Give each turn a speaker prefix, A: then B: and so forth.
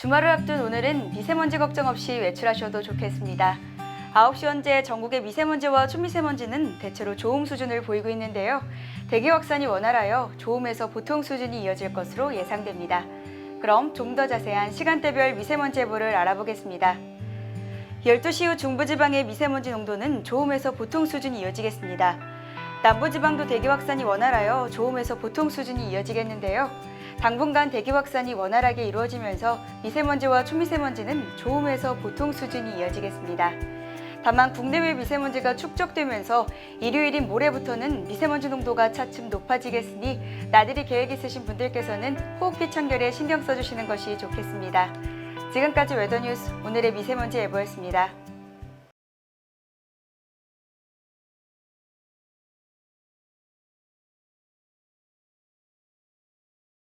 A: 주말을 앞둔 오늘은 미세먼지 걱정 없이 외출하셔도 좋겠습니다. 9시 현재 전국의 미세먼지와 초미세먼지는 대체로 좋음 수준을 보이고 있는데요. 대기 확산이 원활하여 좋음에서 보통 수준이 이어질 것으로 예상됩니다. 그럼 좀 더 자세한 시간대별 미세먼지 예보를 알아보겠습니다. 12시 후 중부지방의 미세먼지 농도는 좋음에서 보통 수준이 이어지겠습니다. 남부지방도 대기 확산이 원활하여 좋음에서 보통 수준이 이어지겠는데요. 당분간 대기 확산이 원활하게 이루어지면서 미세먼지와 초미세먼지는 좋음에서 보통 수준이 이어지겠습니다. 다만 국내외 미세먼지가 축적되면서 일요일인 모레부터는 미세먼지 농도가 차츰 높아지겠으니 나들이 계획 있으신 분들께서는 호흡기 청결에 신경 써주시는 것이 좋겠습니다. 지금까지 웨더뉴스 오늘의 미세먼지 예보였습니다.